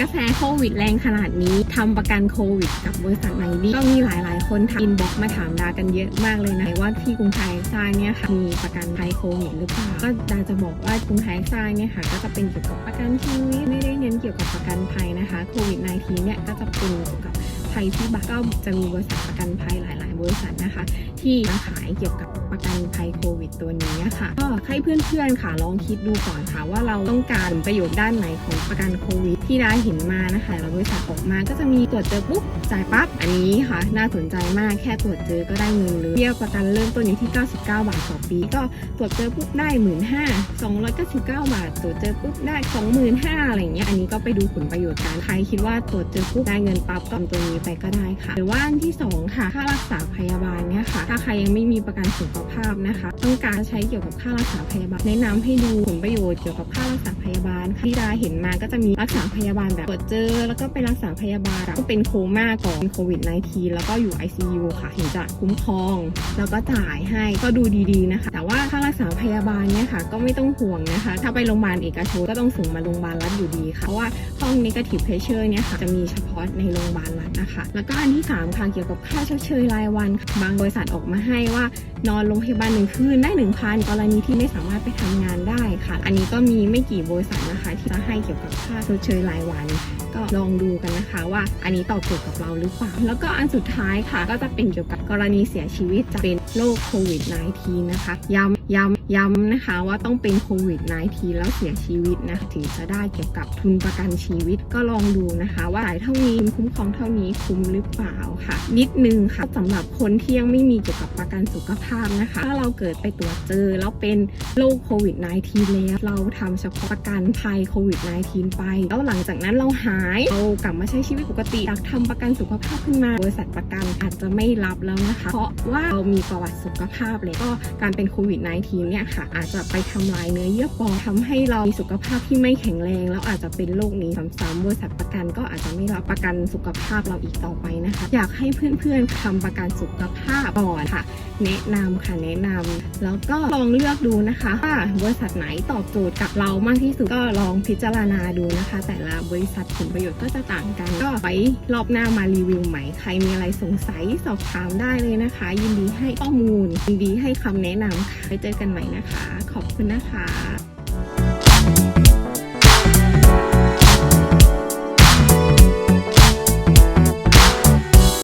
กระแสโควิดแรงขนาดนี้ทำประกันโควิดกับบริษัทไหนดีก็มีหลายๆ คนทำอินบ็อกมาถามดากันเยอะมากเลยนะว่าที่กรุงไทยทรายเนี่ยค่ะมีประกันภัยโควิดหรือเปล่าก็ดาจะบอกว่ากรุงไทยทรายเนี่ยค่ะก็จะเป็นเกี่ยวกับประกันชีวิตไม่ได้เน้นเกี่ยวกับประกันภัยนะคะโควิด -19 เนี่ยก็จะเป็นเกี่ยวกับ ภัยพิบัติก็จะมีบริษัทประกันภัยหลาย ๆ บริษัทนะคะ ที่มาขายเกี่ยวกับประกันภัยโควิดตัวนี้ค่ะก็ให้เพื่อนๆค่ะลองคิดดูก่อนค่ะว่าเราต้องการประโยชน์ด้านไหนของประกันโควิด ที่ได้เห็นมานะคะแล้วบริษัทออกมาก็จะมีตรวจเจอปุ๊บจ่ายปั๊บอันนี้ค่ะ น่าสนใจมากแค่ตรวจเจอก็ได้เงินเลยเบี้ยประกันเริ่มต้นอยู่ที่ 99 บาทต่อปี ก็ตรวจเจอปุ๊บได้หมื่นห้าสองร้อยเก้าสิบเก้าบาท ตรวจเจอปุ๊บได้สองหมื่นห้าอะไรอย่างเงี้ยอันนี้ก็ไปดูผลประโยชน์กันใครคิดว่าตรวจเจอปุ๊บได้เงินปั๊บก็ตัวนี้ไปก็ได้ค่ะ หรือว่าอันที่สองค่ะ ค่ารักษาพยาบาลเนี่ยค่ะ ถ้าใครยังไม่มีประกันสุขภาพนะคะ ต้องการใช้เกี่ยวกับค่ารักษาพยาบาล แนะนำให้ดูผลประโยชน์เกี่ยวกับค่ารักษาพยาบาลค่ะที่ดาเห็นมาก็จะมีรักษาพยาบาลแบบตรวจเจอ แล้วก็ไปรักษาพยาบาลก็เป็นโคม่าก่อนโควิด -19 แล้วก็อยู่ ICU ค่ะถึงจะคุ้มครอง แล้วก็จ่ายให้ก็ดูดีๆนะคะ แต่ว่าค่ารักษาพยาบาลเนี่ยค่ะ ก็ไม่ต้องห่วงนะคะ ถ้าไปโรงพยาบาลเอกชนก็ต้องส่งมาโรงพยาบาลรัฐอยู่ดีค่ะเพราะว่าห้อง negative pressure เนี่ยค่ะจะมีเฉพาะในโรงพยาบาลรัฐนะคะแล้วก็อันที่สามค่ะ เกี่ยวกับค่าชดเชยรายวันค่ะบางบริษัทออกมาให้ว่านอนโรงพยาบาลหนึ่งคืนได้หนึ่งพันกรณีที่ไม่สามารถไปทำงานได้ค่ะ อันนี้ก็มีไม่กี่บริษัทนะคะ ที่จะให้เกี่ยวกับค่าชดเชยรายวัน ก็ลองดูกันนะคะว่าอันนี้ตอบโจทย์กับเราหรือเปล่า แล้วก็อันสุดท้ายค่ะ ก็จะเป็นเกี่ยวกับกรณีเสียชีวิตจากเป็นโรคโควิด -19 นะคะย้ำ ย้ำย้ำนะคะว่าต้องเป็นโควิด -19 แล้วเสียชีวิตนะถึงจะได้เกี่ยวกับทุนประกันชีวิตก็ลองดูนะคะ ว่าจ่ายเท่านี้คุ้มครองเท่านี้คุ้มหรือเปล่าค่ะ นิดนึงค่ะสำหรับคนที่ยังไม่มีเกี่ยวกับประกันสุขภาพนะคะ ถ้าเราเกิดไปตรวจเจอแล้วเป็นโรคโควิด -19 แล้ว เราทำเฉพาะประกันภัยโควิด -19 ไป แล้วหลังจากนั้นเราหายเรากลับมาใช้ชีวิตปกติอยากทำประกันสุขภาพขึ้นมาบริษัทประกันอาจจะไม่รับแล้วนะคะ เพราะว่าเรามีประวัติสุขภาพเลยก็การเป็นโควิด -19 เนี่ยค่ะ อาจจะไปทำลายเนื้อเยื่อปอดทำให้เรามีสุขภาพที่ไม่แข็งแรง แล้วอาจจะเป็นโรคนี้ซ้ำๆบริษัทประกันก็อาจจะไม่รับประกันสุขภาพเราอีกต่อไปนะคะ อยากให้เพื่อนๆทำประกันสุขภาพก่อนค่ะ แนะนำค่ะแนะนำแล้วก็ลองเลือกดูนะคะว่าบริษัทไหนตอบโจทย์กับเรามากที่สุดก็ลองพิจารณาดูนะคะ แต่ละบริษัทผลประโยชน์ก็จะต่างกัน ก็ไว้รอบหน้ามารีวิวใหม่ใครมีอะไรสงสัยสอบถามได้เลยนะคะ ยินดีให้ข้อมูลยินดีให้คำแนะนำค่ะไปเจเจอกันใหม่นะคะ ขอบคุณนะคะ